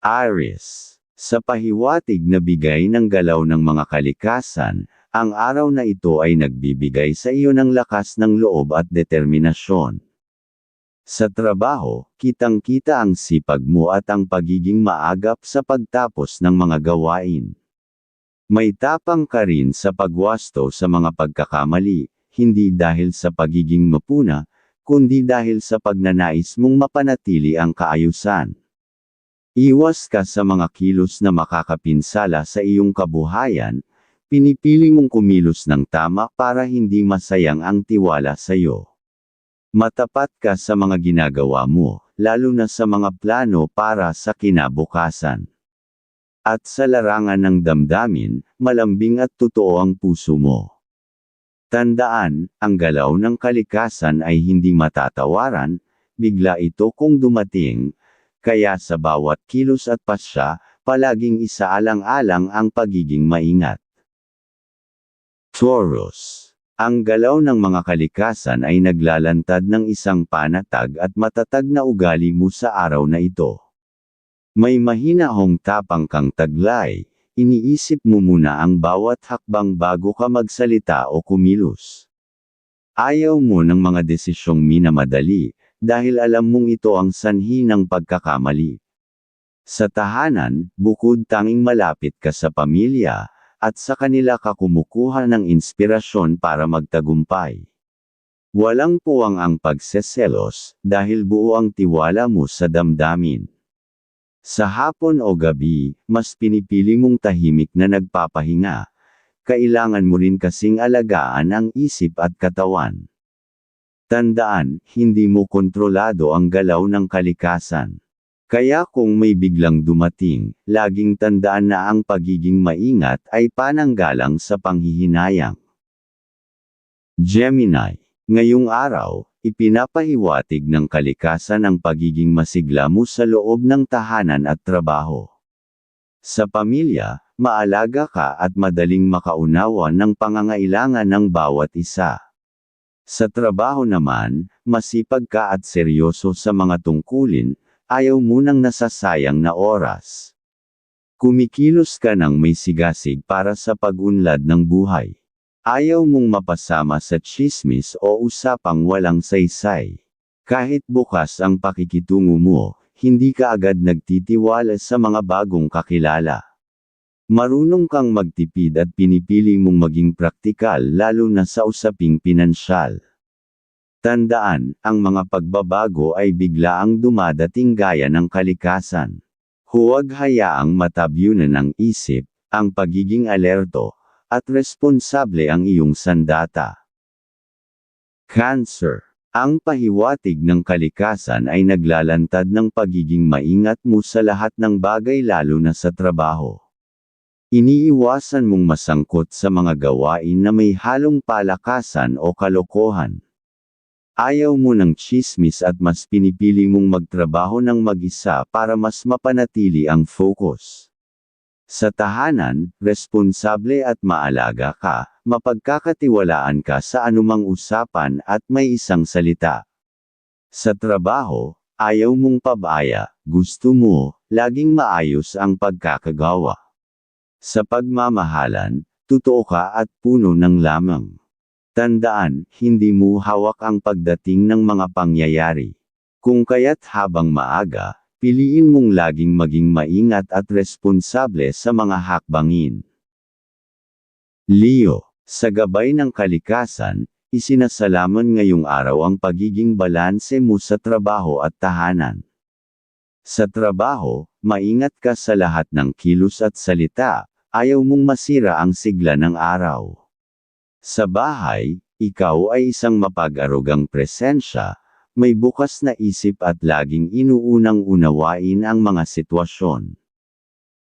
Aries. Sa pahiwatig na bigay ng galaw ng mga kalikasan, ang araw na ito ay nagbibigay sa iyo ng lakas ng loob at determinasyon. Sa trabaho, kitang-kita ang sipag mo at ang pagiging maagap sa pagtapos ng mga gawain. May tapang ka rin sa pagwasto sa mga pagkakamali, hindi dahil sa pagiging mapuna, kundi dahil sa pagnanais mong mapanatili ang kaayusan. Iwas ka sa mga kilos na makakapinsala sa iyong kabuhayan, pinipili mong kumilos ng tama para hindi masayang ang tiwala sa iyo. Matapat ka sa mga ginagawa mo, lalo na sa mga plano para sa kinabukasan. At sa larangan ng damdamin, malambing at totoo ang puso mo. Tandaan, ang galaw ng kalikasan ay hindi matatawaran, bigla ito kung dumating, kaya sa bawat kilos at pasya, palaging isaalang-alang ang pagiging maingat. Taurus Ang galaw ng mga kalikasan ay naglalantad ng isang panatag at matatag na ugali mo sa araw na ito. May mahinahong tapang kang taglay, iniisip mo muna ang bawat hakbang bago ka magsalita o kumilos. Ayaw mo ng mga desisyong minamadali, dahil alam mong ito ang sanhi ng pagkakamali. Sa tahanan, bukod tanging malapit ka sa pamilya, at sa kanila ka kumukuha ng inspirasyon para magtagumpay. Walang puwang ang pagseselos, dahil buo ang tiwala mo sa damdamin. Sa hapon o gabi, mas pinipili mong tahimik na nagpapahinga. Kailangan mo rin kasing alagaan ang isip at katawan. Tandaan, hindi mo kontrolado ang galaw ng kalikasan. Kaya kung may biglang dumating, laging tandaan na ang pagiging maingat ay pananggalang sa panghihinayang. Gemini, ngayong araw, ipinapahiwatig ng kalikasan ang pagiging masigla mo sa loob ng tahanan at trabaho. Sa pamilya, maalaga ka at madaling makaunawa ng pangangailangan ng bawat isa. Sa trabaho naman, masipag ka at seryoso sa mga tungkulin, ayaw munang nasasayang na oras. Kumikilos ka ng may sigasig para sa pag-unlad ng buhay. Ayaw mong mapasama sa chismis o usapang walang saysay. Kahit bukas ang pakikitungo mo, hindi ka agad nagtitiwala sa mga bagong kakilala. Marunong kang magtipid at pinipili mong maging praktikal lalo na sa usaping pinansyal. Tandaan, ang mga pagbabago ay biglaang dumadating gaya ng kalikasan. Huwag hayaang matabyunan ang isip, ang pagiging alerto, at responsable ang iyong sandata. Cancer ang pahiwatig ng kalikasan ay naglalantad ng pagiging maingat mo sa lahat ng bagay lalo na sa trabaho. Iniiwasan mong masangkot sa mga gawain na may halong palakasan o kalokohan. Ayaw mo ng chismis at mas pinipili mong magtrabaho ng mag-isa para mas mapanatili ang focus. Sa tahanan, responsable at maalaga ka, mapagkakatiwalaan ka sa anumang usapan at may isang salita. Sa trabaho, ayaw mong pabaya, gusto mo, laging maayos ang pagkakagawa. Sa pagmamahalan, totoo ka at puno ng lamang. Tandaan, hindi mo hawak ang pagdating ng mga pangyayari. Kung kaya't habang maaga, piliin mong laging maging maingat at responsable sa mga hakbangin. Leo, sa gabay ng kalikasan, isinasalaman ngayong araw ang pagiging balanse mo sa trabaho at tahanan. Sa trabaho, maingat ka sa lahat ng kilos at salita, Ayaw mong masira ang sigla ng araw. Sa bahay, ikaw ay isang mapag-arugang presensya, may bukas na isip at laging inuunang unawain ang mga sitwasyon.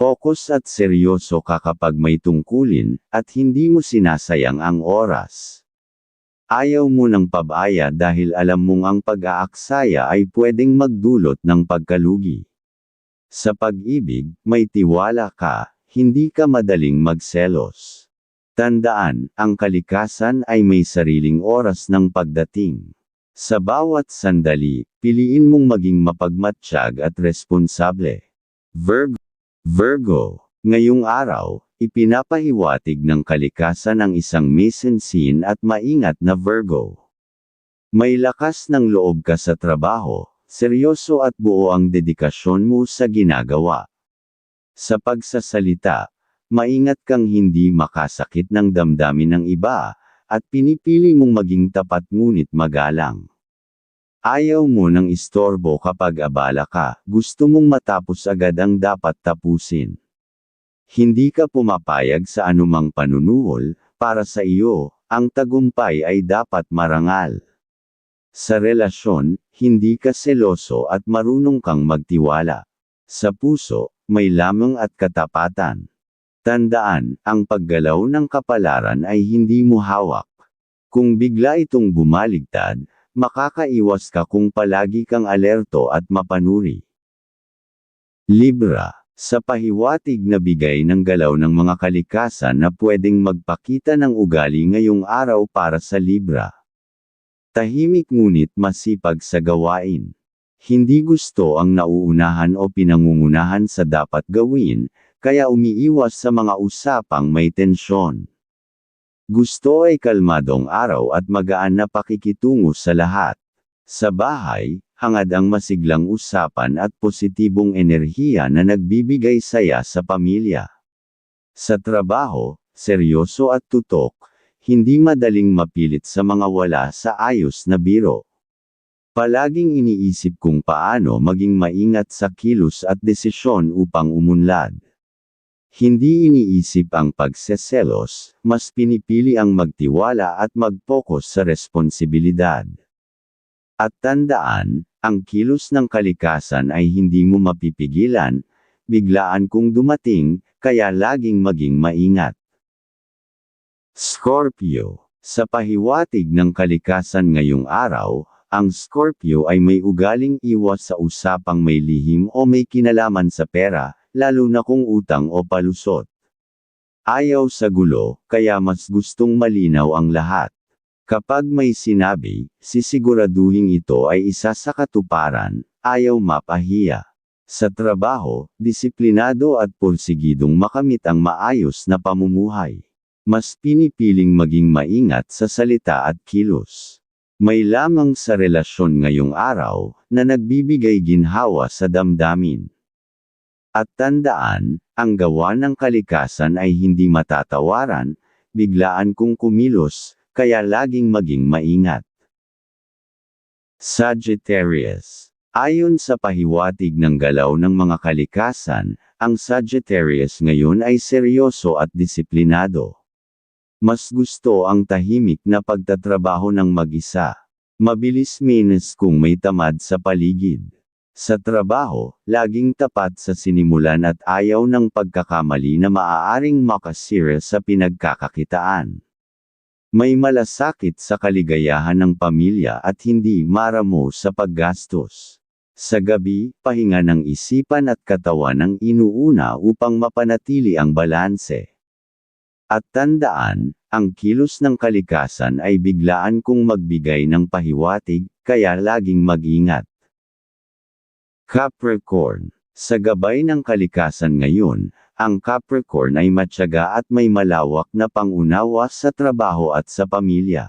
Focus at seryoso ka kapag may tungkulin, at hindi mo sinasayang ang oras. Ayaw mo ng pabaya dahil alam mong ang pag-aaksaya ay pwedeng magdulot ng pagkalugi. Sa pag-ibig, may tiwala ka, hindi ka madaling magselos. Tandaan, ang kalikasan ay may sariling oras ng pagdating. Sa bawat sandali, piliin mong maging mapagmatsyag at responsable. Virgo. Virgo, ngayong araw, ipinapahiwatig ng kalikasan ang isang misensin at maingat na Virgo. May lakas ng loob ka sa trabaho, seryoso at buo ang dedikasyon mo sa ginagawa. Sa pagsasalita, maingat kang hindi makasakit ng damdamin ng iba, at pinipili mong maging tapat ngunit magalang. Ayaw mo ng istorbo kapag abala ka, gusto mong matapos agad ang dapat tapusin. Hindi ka pumapayag sa anumang panunuhol, para sa iyo, ang tagumpay ay dapat marangal. Sa relasyon, hindi ka seloso at marunong kang magtiwala. Sa puso, may lamang at katapatan. Tandaan, ang paggalaw ng kapalaran ay hindi mo hawak. Kung bigla itong bumaligtad, makakaiwas ka kung palagi kang alerto at mapanuri. Libra, sa pahiwatig na bigay ng galaw ng mga kalikasan na pwedeng magpakita ng ugali ngayong araw para sa Libra. Tahimik ngunit masipag sa gawain. Hindi gusto ang nauunahan o pinangungunahan sa dapat gawin, kaya umiiwas sa mga usapang may tensyon. Gusto ay kalmadong araw at magaan na pakikitungo sa lahat. Sa bahay, hangad ang masiglang usapan at positibong enerhiya na nagbibigay saya sa pamilya. Sa trabaho, seryoso at tutok, hindi madaling mapilit sa mga wala sa ayos na biro. Palaging iniisip kung paano maging maingat sa kilos at desisyon upang umunlad. Hindi iniisip ang pagseselos, mas pinipili ang magtiwala at mag-focus sa responsibilidad. At tandaan, ang kilos ng kalikasan ay hindi mo mapipigilan, biglaan kung dumating, kaya laging maging maingat. Scorpio Sa pahiwatig ng kalikasan ngayong araw, ang Scorpio ay may ugaling iwas sa usapang may lihim o may kinalaman sa pera, lalo na kung utang o palusot. Ayaw sa gulo, kaya mas gustong malinaw ang lahat. Kapag may sinabi, sisiguraduhin ito ay isa sa katuparan, ayaw mapahiya. Sa trabaho, disiplinado at porsigidong makamit ang maayos na pamumuhay. Mas pinipiling maging maingat sa salita at kilos. May lamang sa relasyon ngayong araw, na nagbibigay ginhawa sa damdamin. At tandaan, ang gawa ng kalikasan ay hindi matatawaran, biglaan kung kumilos, kaya laging maging maingat. Sagittarius Ayon sa pahiwatig ng galaw ng mga kalikasan, ang Sagittarius ngayon ay seryoso at disiplinado. Mas gusto ang tahimik na pagtatrabaho ng mag-isa. Mabilis minus kung may tamad sa paligid. Sa trabaho, laging tapat sa sinimulan at ayaw ng pagkakamali na maaaring makasira sa pinagkakakitaan. May malasakit sa kaligayahan ng pamilya at hindi maramo sa paggastos. Sa gabi, pahinga ng isipan at katawan ang inuuna upang mapanatili ang balanse. At tandaan, ang kilos ng kalikasan ay biglaan kung magbigay ng pahiwatig, kaya laging mag-ingat. Capricorn. Sa gabay ng kalikasan ngayon, ang Capricorn ay matyaga at may malawak na pangunawa sa trabaho at sa pamilya.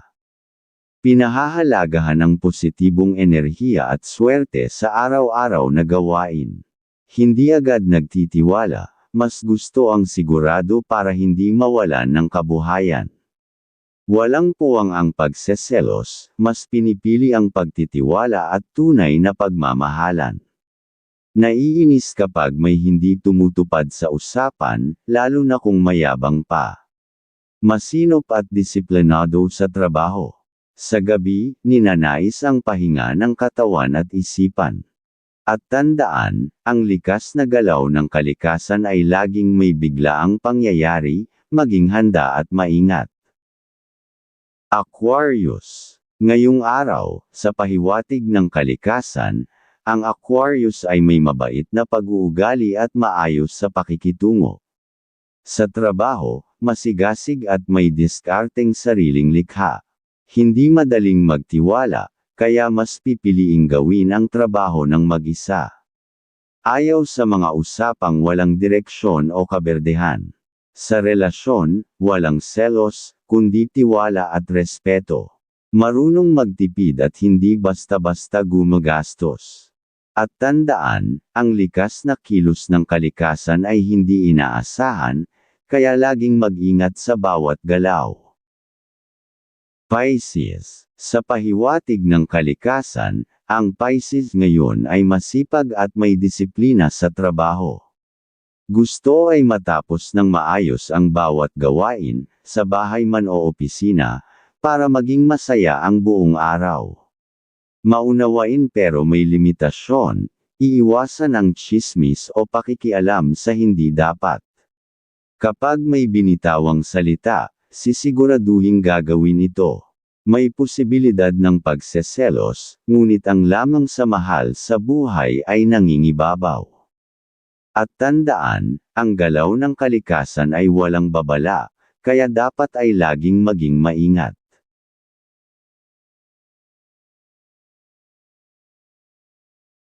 Pinahahalagahan ang positibong enerhiya at swerte sa araw-araw na gawain. Hindi agad nagtitiwala, mas gusto ang sigurado para hindi mawalan ng kabuhayan. Walang puwang ang pagseselos, mas pinipili ang pagtitiwala at tunay na pagmamahalan. Naiinis kapag may hindi tumutupad sa usapan, lalo na kung mayabang pa. Masinop at disiplinado sa trabaho. Sa gabi, ninanais ang pahinga ng katawan at isipan. At tandaan, ang likas na galaw ng kalikasan ay laging may biglaang pangyayari, maging handa at maingat. Aquarius Ngayong araw, sa pahiwatig ng kalikasan, ang Aquarius ay may mabait na pag-uugali at maayos sa pakikitungo. Sa trabaho, masigasig at may diskarteng sariling likha. Hindi madaling magtiwala, kaya mas pipiliing gawin ang trabaho ng mag-isa. Ayaw sa mga usapang walang direksyon o kaberdehan. Sa relasyon, walang selos, kundi tiwala at respeto. Marunong magtipid at hindi basta-basta gumagastos. At tandaan, ang likas na kilos ng kalikasan ay hindi inaasahan, kaya laging mag-ingat sa bawat galaw. Pisces Sa pahiwatig ng kalikasan, ang Pisces ngayon ay masipag at may disiplina sa trabaho. Gusto ay matapos ng maayos ang bawat gawain, sa bahay man o opisina, para maging masaya ang buong araw. Maunawain pero may limitasyon, iiwasan ang chismis o pakikialam sa hindi dapat. Kapag may binitawang salita, sisiguraduhin gagawin ito. May posibilidad ng pagseselos, ngunit ang lamang sa mahal sa buhay ay nangingibabaw. At tandaan, ang galaw ng kalikasan ay walang babala, kaya dapat ay laging maging maingat.